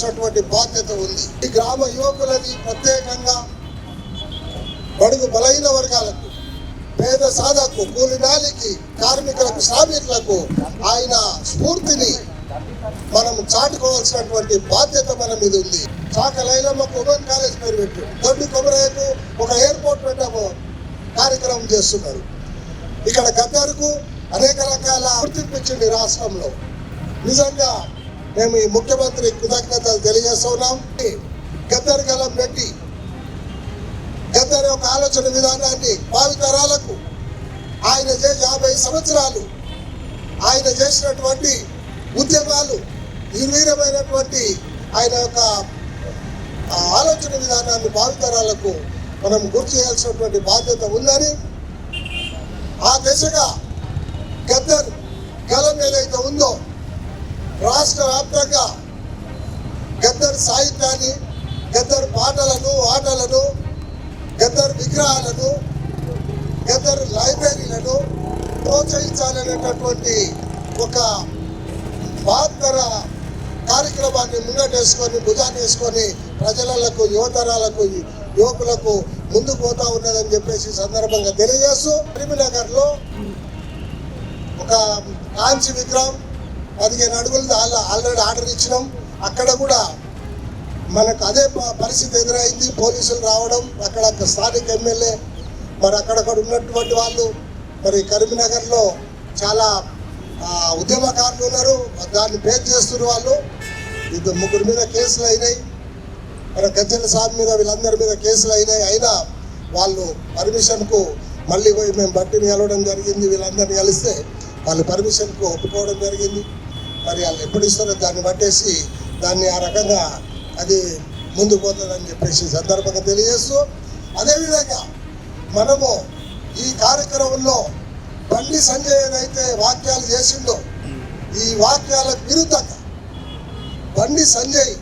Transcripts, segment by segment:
చేయాల్సినటువంటి బాధ్యత ఉంది. ఈ గ్రామ యువకులని ప్రత్యేకంగా బడుగు బలహీన వర్గాలకు పేద సాధకు కూలినాలికి కార్మికులకు శ్రామికులకు ఆయన స్ఫూర్తిని మనం చాటుకోవాల్సినటువంటి బాధ్యత మన మీద ఉంది. చాక లైలమ్మకు ఉమెన్ కాలేజ్ పేరు పెట్టు. దొడ్డి కొమరయ్యకు ఒక ఎయిర్పోర్ట్ పెట్టాము కార్యక్రమం చేస్తున్నారు. ఇక్కడ గద్దరుకు అనేక రకాల గుర్తింపు ఇచ్చింది రాష్ట్రంలో. నిజంగా మేము ఈ ముఖ్యమంత్రి కృతజ్ఞతలు తెలియజేస్తున్నాం గద్దర్ గలం పెట్టి గద్దర్ యొక్క ఆలోచన విధానాన్ని భావితరాలకు ఆయన చేసే యాభై సంవత్సరాలు ఆయన చేసినటువంటి ఉద్యమాలు నిర్వీరమైనటువంటి ఆయన యొక్క ఆలోచన విధానాన్ని భావితరాలకు మనం గుర్తు చేయాల్సినటువంటి బాధ్యత ఉందని ఆ దిశగా గద్దర్ గలం ఏదైతే ఉందో రాష్ట్ర వ్యాప్తంగా గద్దర్ సాహిత్యాన్ని గద్దర్ పాటలను ఆటలను గద్దర్ విగ్రహాలను గద్దర్ లైబ్రరీలను ప్రోత్సహించాలనేటటువంటి ఒక మహత్తర కార్యక్రమాన్ని ముంగటేసుకొని భుజాన్ని వేసుకొని ప్రజలకు యువతరాలకు యువకులకు ముందుకు పోతా ఉన్నదని చెప్పేసి సందర్భంగా తెలియజేస్తూ కరీంనగర్లో ఒక కాంచి విగ్రహం పదిహేను అడుగులు ఆల్రెడీ ఆర్డర్ ఇచ్చినాం. అక్కడ కూడా మనకు అదే పరిస్థితి ఎదురైంది. పోలీసులు రావడం అక్కడ స్థానిక ఎమ్మెల్యే మరి అక్కడక్కడ ఉన్నటువంటి వాళ్ళు మరి కరీంనగర్లో చాలా ఉద్యమకారులు ఉన్నారు. దాన్ని పేరు చేస్తున్న వాళ్ళు. ఇద్దరు ముగ్గురు మీద కేసులు అయినాయి. మన గజ్జల సాబ్ మీద వీళ్ళందరి మీద కేసులు అయినాయి. అయినా వాళ్ళు పర్మిషన్కు మళ్ళీ పోయి మేము బట్టిని కలవడం జరిగింది. వీళ్ళందరినీ కలిస్తే వాళ్ళు పర్మిషన్కు ఒప్పుకోవడం జరిగింది. మరి వాళ్ళు ఎప్పుడు ఇస్తారో దాన్ని బట్టేసి దాన్ని ఆ రకంగా అది ముందుకు పోతుందని చెప్పేసి సందర్భంగా తెలియజేస్తూ అదేవిధంగా మనము ఈ కార్యక్రమంలో బండి సంజయ్ ఏదైతే వాక్యాలు చేసిండో ఈ వాక్యాలకు విరుద్ధంగా బండి సంజయ్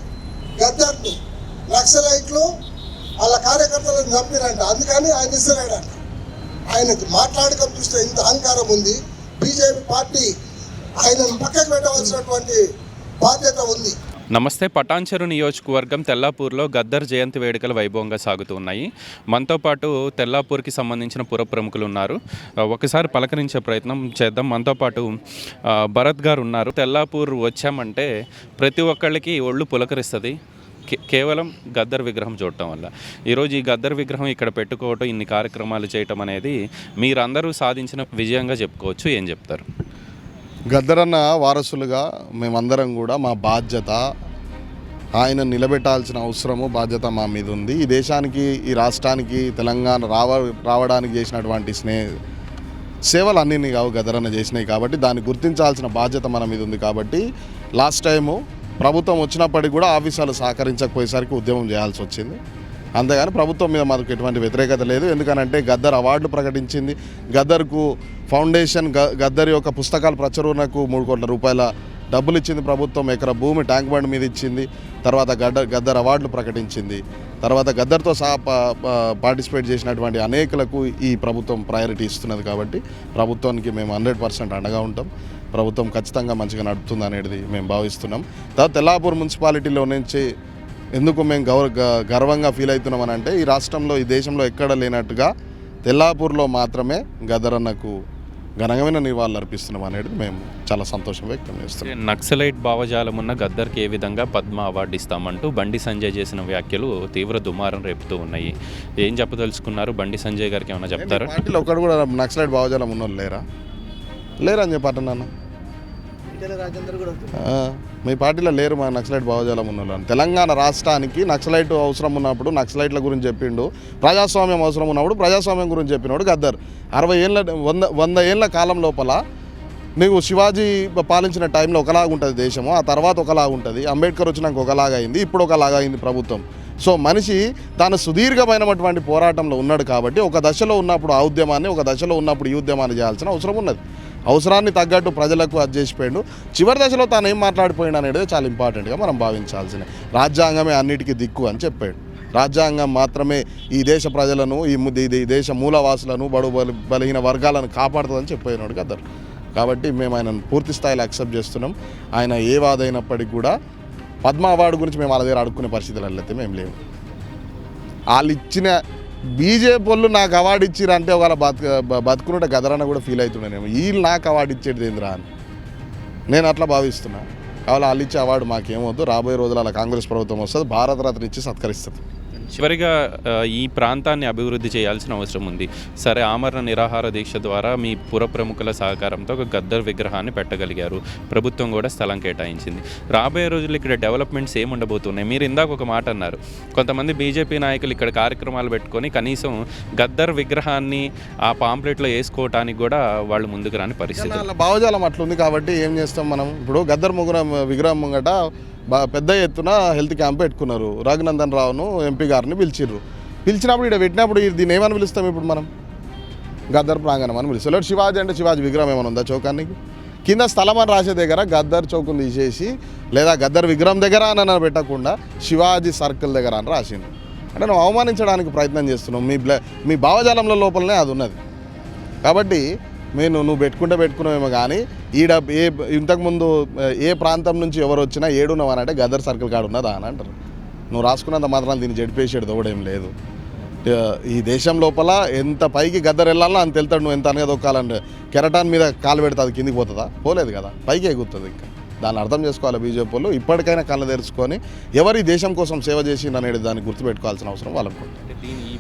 గద్దర్ని నక్సలైట్లు వాళ్ళ కార్యకర్తలను చంపిరంట. అందుకని ఆయన ఇస్తలేడంట. ఆయన మాట్లాడకం చూస్తే ఇంత అహంకారం ఉంది. బీజేపీ పార్టీ ఆయనను పక్కకు పెట్టవలసినటువంటి బాధ్యత ఉంది. నమస్తే పటాన్చెరు నియోజకవర్గం తెల్లాపూర్లో గద్దర్ జయంతి వేడుకలు వైభవంగా సాగుతూ ఉన్నాయి. మనతో పాటు తెల్లాపూర్కి సంబంధించిన పుర ప్రముఖులు ఉన్నారు. ఒకసారి పలకరించే ప్రయత్నం చేద్దాం. మనతో పాటు భరత్ గారు ఉన్నారు. తెల్లాపూర్ వచ్చామంటే ప్రతి ఒక్కళ్ళకి ఒళ్ళు పులకరిస్తుంది. కేవలం గద్దర్ విగ్రహం చూడటం వల్ల. ఈరోజు ఈ గద్దర్ విగ్రహం ఇక్కడ పెట్టుకోవటం ఇన్ని కార్యక్రమాలు చేయటం అనేది మీరందరూ సాధించిన విజయంగా చెప్పుకోవచ్చు. ఏం చెప్తారు? గద్దరన్న వారసులుగా మేమందరం కూడా మా బాధ్యత ఆయన నిలబెట్టాల్సిన అవసరము బాధ్యత మా మీద ఉంది ఈ దేశానికి ఈ రాష్ట్రానికి తెలంగాణ రావ రావడానికి చేసినటువంటి స్నే సేవలు అన్నీ కావు గదరన్న చేసినాయి కాబట్టి దాన్ని గుర్తించాల్సిన బాధ్యత మన మీద ఉంది కాబట్టి లాస్ట్ టైము ప్రభుత్వం వచ్చినప్పటికి కూడా ఆఫీసాలు సహకరించకపోయేసరికి ఉద్యమం చేయాల్సి వచ్చింది. అంతేగాని ప్రభుత్వం మీద మాకు ఎటువంటి వ్యతిరేకత లేదు. ఎందుకనంటే గద్దర్ అవార్డులు ప్రకటించింది. గద్దర్కు ఫౌండేషన్ గ గద్దర్ యొక్క పుస్తకాల ప్రచురణకు మూడు కోట్ల రూపాయల డబ్బులు ఇచ్చింది ప్రభుత్వం. ఎకర భూమి ట్యాంక్ బండ్ మీద ఇచ్చింది. తర్వాత గడ్డ గద్దర్ అవార్డులు ప్రకటించింది. తర్వాత గద్దర్తో సహా పా- పార్టిసిపేట్ చేసినటువంటి అనేకులకు ఈ ప్రభుత్వం ప్రయారిటీ ఇస్తున్నది కాబట్టి ప్రభుత్వానికి మేము హండ్రెడ్ పర్సెంట్ అండగా ఉంటాం. ప్రభుత్వం ఖచ్చితంగా మంచిగా నడుపుతుంది అనేది మేము భావిస్తున్నాం. తర్వాత తెల్లాపూర్ మున్సిపాలిటీలో నుంచి ఎందుకు మేము గౌర గర్వంగా ఫీల్ అవుతున్నాం అని అంటే ఈ రాష్ట్రంలో ఈ దేశంలో ఎక్కడ లేనట్టుగా తెల్లాపూర్లో మాత్రమే గదరన్నకు ఘనమైన నివాళులు అర్పిస్తున్నాం అనేది మేము చాలా సంతోషం వ్యక్తం చేస్తున్నాం. నక్సలైట్ భావజాలం ఉన్న గద్దర్కి ఏ విధంగా పద్మ అవార్డు ఇస్తామంటూ బండి సంజయ్ చేసిన వ్యాఖ్యలు తీవ్ర దుమారం రేపుతూ ఉన్నాయి. ఏం చెప్పదలుచుకున్నారు? బండి సంజయ్ గారికి ఏమైనా చెప్తారా? పార్టీలో ఒక్కడు కూడా నక్సలైట్ భావజాలం ఉన్నోళ్ళు లేరా? లేరా అని చెప్పట నాన్న? మీ పార్టీలో లేరు మా నక్సలైట్ భావజాలం ఉన్న తెలంగాణ రాష్ట్రానికి నక్సలైట్ అవసరం ఉన్నప్పుడు నక్సలైట్ల గురించి చెప్పిండు ప్రజాస్వామ్యం అవసరం ఉన్నప్పుడు ప్రజాస్వామ్యం గురించి చెప్పినోడు గద్దర్. అరవై ఏళ్ళ వంద వంద ఏళ్ళ కాలం లోపల నీకు శివాజీ పాలించిన టైంలో ఒకలాగా ఉంటుంది దేశము ఆ తర్వాత ఒకలాగా ఉంటుంది. అంబేద్కర్ వచ్చినాక ఒకలాగా అయింది ఇప్పుడు ఒకలాగా అయింది ప్రభుత్వం. సో మనిషి తాను సుదీర్ఘమైనటువంటి పోరాటంలో ఉన్నాడు కాబట్టి ఒక దశలో ఉన్నప్పుడు ఆ ఉద్యమాన్ని ఒక దశలో ఉన్నప్పుడు ఈ ఉద్యమాన్ని చేయాల్సిన అవసరం ఉన్నది. అవసరాన్ని తగ్గట్టు ప్రజలకు అది చేసిపోయాడు చివరి దశలో తాను ఏం మాట్లాడిపోయాడు అనేది చాలా ఇంపార్టెంట్గా మనం భావించాల్సిన రాజ్యాంగమే అన్నిటికీ దిక్కు అని చెప్పాడు. రాజ్యాంగం మాత్రమే ఈ దేశ ప్రజలను ఈ ఈ దేశ మూలవాసులను బడు బల- బలహీన వర్గాలను కాపాడుతుందని చెప్పినాడు కదా కాబట్టి మేము ఆయనను పూర్తి స్థాయిలో యాక్సెప్ట్ చేస్తున్నాం. ఆయన ఏ వాదైనప్పటికీ కూడా పద్మ అవార్డు గురించి మేము వాళ్ళ దగ్గర అడుక్కునే పరిస్థితులు అయితే మేము లేవు. వాళ్ళు ఇచ్చిన బీజేపీ వాళ్ళు నాకు అవార్డు ఇచ్చిర్రు అంటే ఒకవేళ బతుక బ- బతుకునుంటే గదరన్న కూడా ఫీల్ అవుతున్నానేమో వీళ్ళు నాకు అవార్డు ఇచ్చేది ఏంద్రా అని. నేను అట్లా భావిస్తున్నా. కావాలి వాళ్ళు ఇచ్చే అవార్డు మాకేమొద్దు రాబోయే రోజులు అలా కాంగ్రెస్ ప్రభుత్వం వస్తుంది. భారతరత్న ఇచ్చి సత్కరిస్తుంది. చివరిగా ఈ ప్రాంతాన్ని అభివృద్ధి చేయాల్సిన అవసరం ఉంది. సరే ఆమరణ నిరాహార దీక్ష ద్వారా మీ పుర ప్రముఖుల సహకారంతో ఒక గద్దర్ విగ్రహాన్ని పెట్టగలిగారు. ప్రభుత్వం కూడా స్థలం కేటాయించింది. రాబోయే రోజుల్లో ఇక్కడ డెవలప్మెంట్స్ ఏమి ఉండబోతున్నాయి మీరు ఇందాక ఒక మాట అన్నారు. కొంతమంది బీజేపీ నాయకులు ఇక్కడ కార్యక్రమాలు పెట్టుకొని కనీసం గద్దర్ విగ్రహాన్ని ఆ పాంప్లెట్లో వేసుకోవటానికి కూడా వాళ్ళు ముందుకు రాని పరిస్థితి వాళ్ళ భావజాలం అట్లుంది కాబట్టి ఏం చేస్తాం మనం? ఇప్పుడు గద్దర్ ముగ్గురం విగ్రహం ముంగట పెద్ద ఎత్తున హెల్త్ క్యాంప్ పెట్టుకున్నారు. రఘునందన్ రావును ఎంపీ గారిని పిలిచిర్రు. పిలిచినప్పుడు ఇక్కడ పెట్టినప్పుడు ఇది- దీన్ని ఏమని పిలుస్తాం ఇప్పుడు మనం? గద్దర్ ప్రాంగణం అని పిలుస్తాం శివాజీ అంటే శివాజీ విగ్రహం ఏమైనా ఉందా చౌకానికి? కింద స్థలం అని రాసే దగ్గర గద్దర్ చౌకుని తీసేసి లేదా గద్దర్ విగ్రహం దగ్గర అని పెట్టకుండా శివాజీ సర్కిల్ దగ్గర అని రాసిండు అంటే నువ్వు అవమానించడానికి ప్రయత్నం చేస్తున్నావు. మీ మీ భావజాలంలో లోపలనే అది ఉన్నది. కాబట్టి నేను నువ్వు పెట్టుకుంటే పెట్టుకున్నామేమో కానీ ఈడ ఏ ఇంతకుముందు ఏ ప్రాంతం నుంచి ఎవరు వచ్చినా ఏడున్నావు అని అంటే గదర్ సర్కిల్ కాడ ఉన్నదా అని అంటారు. నువ్వు రాసుకున్నంత మాత్రం దీన్ని జడిపేసాడు దోవడేం లేదు. ఈ దేశం లోపల ఎంత పైకి గద్దర్ వెళ్ళాలో అంత వెళ్తాడు నువ్వు ఎంత అనగా దొక్కాలంటే కెరటాన్ మీద కాలు పెడితే అది కిందికి పోతుందా? పోలేదు కదా పైకి ఎగుతుంది ఇంకా. దాన్ని అర్థం చేసుకోవాలి బీజేపీ వాళ్ళు. ఇప్పటికైనా కళ్ళు తెరుచుకొని ఎవరి దేశం కోసం సేవ చేసిందనేది దాన్ని గుర్తుపెట్టుకోవాల్సిన అవసరం వాళ్ళకు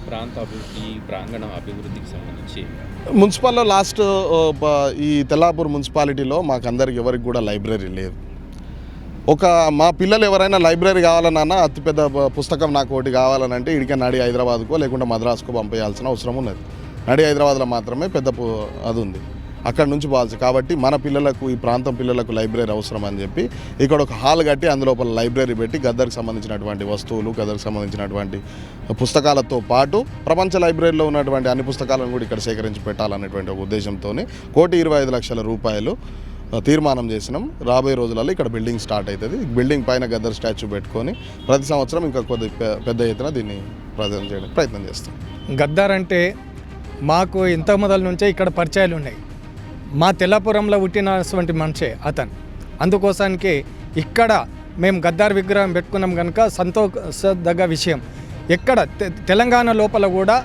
ప్రాంత అభివృద్ధి ప్రాంగణ అభివృద్ధికి సంబంధించి? మున్సిపల్లో లాస్ట్ ఈ తెల్లాపూర్ మున్సిపాలిటీలో మాకందరికి ఎవరికి కూడా లైబ్రరీ లేదు. ఒక మా పిల్లలు ఎవరైనా లైబ్రరీ కావాలన్నా అతిపెద్ద పుస్తకం నాకు ఒకటి కావాలని అంటే ఇడికే నడి హైదరాబాద్కో లేకుంటే మద్రాసుకో పంపేయాల్సిన అవసరం ఉన్నది. నడి హైదరాబాద్లో మాత్రమే పెద్ద అది ఉంది. అక్కడ నుంచి పోవాల్సి కాబట్టి మన పిల్లలకు ఈ ప్రాంతం పిల్లలకు లైబ్రరీ అవసరం అని చెప్పి ఇక్కడ ఒక హాల్ కట్టి అందులోపల లైబ్రరీ పెట్టి గద్దరికి సంబంధించినటువంటి వస్తువులు గద్దరికి సంబంధించినటువంటి పుస్తకాలతో పాటు ప్రపంచ లైబ్రరీలో ఉన్నటువంటి అన్ని పుస్తకాలను కూడా ఇక్కడ సేకరించి పెట్టాలనేటువంటి ఒక ఉద్దేశంతో కోటి ఇరవై ఐదు లక్షల రూపాయలు తీర్మానం చేసినాం. రాబోయే రోజులలో ఇక్కడ బిల్డింగ్ స్టార్ట్ అవుతుంది బిల్డింగ్ పైన గద్దర్ స్టాచ్యూ పెట్టుకొని ప్రతి సంవత్సరం ఇంకా కొద్ది పెద్ద ఎత్తున దీన్ని ప్రజెంట్ చేయడానికి ప్రయత్నం చేస్తాం. గద్దార్ అంటే మాకు ఇంత మొదల నుంచే ఇక్కడ పరిచయాలు ఉన్నాయి మా తెల్లపురంలో పుట్టినటువంటి మనిషే అతను. అందుకోసానికి ఇక్కడ మేము గద్దార్ విగ్రహం పెట్టుకున్నాం కనుక సంతోషదగ్గ విషయం. ఎక్కడ తె- తెలంగాణ లోపల కూడా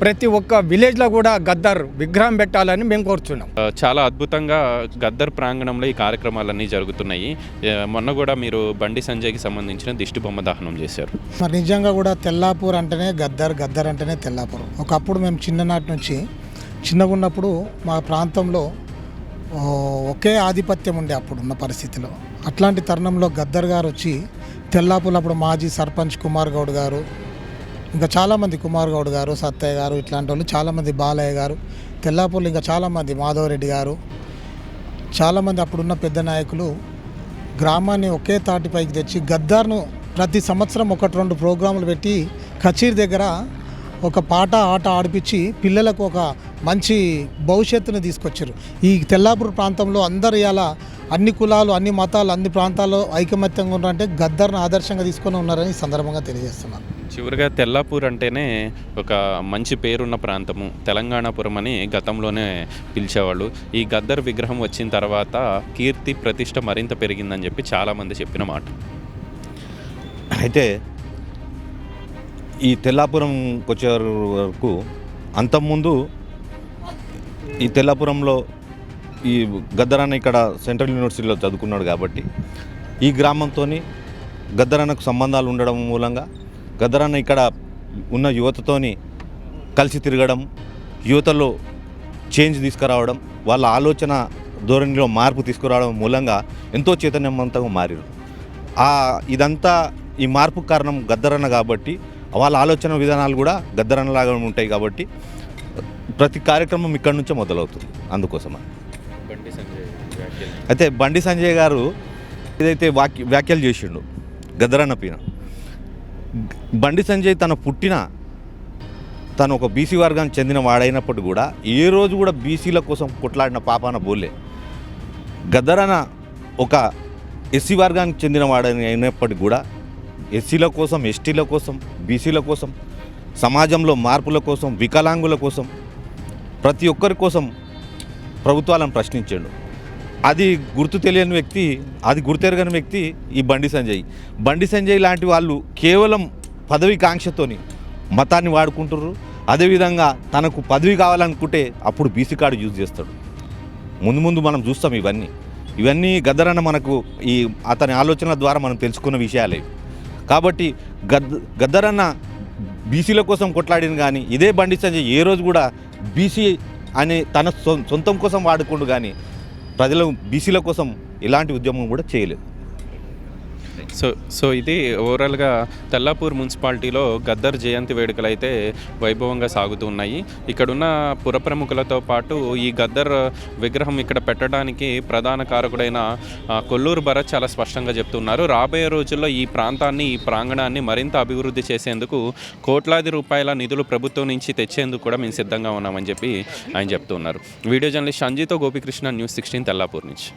ప్రతి ఒక్క విలేజ్లో కూడా గద్దార్ విగ్రహం పెట్టాలని మేము కోరుచున్నాం. చాలా అద్భుతంగా గద్దర్ ప్రాంగణంలో ఈ కార్యక్రమాలన్నీ జరుగుతున్నాయి. మొన్న కూడా మీరు బండి సంజయ్కి సంబంధించిన దిష్టి బొమ్మ దహనం చేశారు. మరి నిజంగా కూడా తెల్లాపూర్ అంటేనే గద్దర్ గద్దర్ అంటేనే తెల్లాపూర్. ఒకప్పుడు మేము చిన్ననాటి నుంచి చిన్నగా ఉన్నప్పుడు మా ప్రాంతంలో ఒకే ఆధిపత్యం ఉండే అప్పుడు ఉన్న పరిస్థితిలో. అట్లాంటి తరుణంలో గద్దర్ గారు వచ్చి తెల్లాపులు అప్పుడు మాజీ సర్పంచ్ కుమార్ గౌడ్ గారు ఇంకా చాలామంది కుమార్ గౌడ్ గారు సత్తయ్య గారు ఇట్లాంటి వాళ్ళు చాలామంది బాలయ్య గారు తెల్లాపూర్లు ఇంకా చాలామంది మాధవరెడ్డి గారు చాలామంది అప్పుడున్న పెద్ద నాయకులు గ్రామాన్ని ఒకే తాటిపైకి తెచ్చి గద్దార్ను ప్రతి సంవత్సరం ఒకటి రెండు ప్రోగ్రాములు పెట్టి కచీర్ దగ్గర ఒక పాట ఆట ఆడిపించి పిల్లలకు ఒక మంచి భవిష్యత్తుని తీసుకొచ్చారు. ఈ తెల్లాపూర్ ప్రాంతంలో అందరు ఇలా అన్ని కులాలు అన్ని మతాలు అన్ని ప్రాంతాల్లో ఐకమత్యంగా ఉన్నారంటే గద్దర్ను ఆదర్శంగా తీసుకొని ఉన్నారని ఈ సందర్భంగా తెలియజేస్తున్నాను. చివరిగా తెల్లాపూర్ అంటేనే ఒక మంచి పేరున్న ప్రాంతము. తెలంగాణపురం అని గతంలోనే పిలిచేవాళ్ళు. ఈ గద్దర్ విగ్రహం వచ్చిన తర్వాత కీర్తి ప్రతిష్ట మరింత పెరిగిందని చెప్పి చాలామంది చెప్పిన మాట. అయితే ఈ తెల్లాపురంకి వచ్చే వరకు అంతకుముందు ఈ తెల్లాపురంలో ఈ గద్దరన్న ఇక్కడ సెంట్రల్ యూనివర్సిటీలో చదువుకున్నాడు కాబట్టి ఈ గ్రామంతో గద్దరన్నకు సంబంధాలు ఉండడం మూలంగా గద్దరన్న ఇక్కడ ఉన్న యువతతోని కలిసి తిరగడం యువతలో చేంజ్ తీసుకురావడం వాళ్ళ ఆలోచన ధోరణిలో మార్పు తీసుకురావడం మూలంగా ఎంతో చైతన్యవంతంగా మారారు. ఇదంతా ఈ మార్పు కారణం గద్దరన్న కాబట్టి వాళ్ళ ఆలోచన విధానాలు కూడా గద్దరన్నలాగా ఉంటాయి కాబట్టి ప్రతి కార్యక్రమం ఇక్కడ నుంచే మొదలవుతుంది అందుకోసమా. బండి సంజయ్ వ్యాఖ్యలు. అయితే బండి సంజయ్ గారు ఏదైతే వాక్య వ్యాఖ్యలు చేసిండు గద్దరన్న పైన బండి సంజయ్ తన పుట్టిన తను ఒక బీసీ వర్గానికి చెందిన వాడైనప్పుడు కూడా ఏ రోజు కూడా బీసీల కోసం కొట్లాడిన పాపాన బోలే. గద్దరన ఒక ఎస్సీ వర్గానికి చెందిన వాడని అయినప్పటికీ కూడా ఎస్సీల కోసం ఎస్టీల కోసం బీసీల కోసం సమాజంలో మార్పుల కోసం వికలాంగుల కోసం ప్రతి ఒక్కరి కోసం ప్రభుత్వాలను ప్రశ్నించాడు. అది గుర్తు తెలియని వ్యక్తి అది గుర్తెరగని వ్యక్తి ఈ బండి సంజయ్. బండి సంజయ్ లాంటి వాళ్ళు కేవలం పదవి కాంక్షతోని మతాన్ని వాడుకుంటారు అదేవిధంగా తనకు పదవి కావాలనుకుంటే అప్పుడు బీసీ కార్డు యూజ్ చేస్తాడు. ముందు ముందు మనం చూస్తాం ఇవన్నీ. ఇవన్నీ గద్దరన్న మనకు ఈ అతని ఆలోచనల ద్వారా మనం తెలుసుకున్న విషయాలే. కాబట్టి గద్ గద్దరన్న బీసీల కోసం కొట్లాడిన కానీ ఇదే బండి సంజయ్ ఏ రోజు కూడా బీసీ అనే తన సొంతం కోసం వాడుకుండు కానీ ప్రజల బీసీల కోసం ఎలాంటి ఉద్యమం కూడా చేయలేదు. సో సో ఇది ఓవరాల్గా తెల్లాపూర్ మున్సిపాలిటీలో గద్దర్ జయంతి వేడుకలు అయితే వైభవంగా సాగుతూ ఉన్నాయి. ఇక్కడున్న పుర ప్రముఖులతో పాటు ఈ గద్దర్ విగ్రహం ఇక్కడ పెట్టడానికి ప్రధాన కారకుడైన కొల్లూరు భరత్ చాలా స్పష్టంగా చెప్తున్నారు. రాబోయే రోజుల్లో ఈ ప్రాంతాన్ని ఈ ప్రాంగణాన్ని మరింత అభివృద్ధి చేసేందుకు కోట్లాది రూపాయల నిధులు ప్రభుత్వం నుంచి తెచ్చేందుకు కూడా మేము సిద్ధంగా ఉన్నామని చెప్పి ఆయన చెప్తున్నారు. వీడియో జర్నలిస్ట్ సంజీతో గోపికృష్ణ న్యూస్ సిక్స్టీన్ తెల్లాపూర్ నుంచి.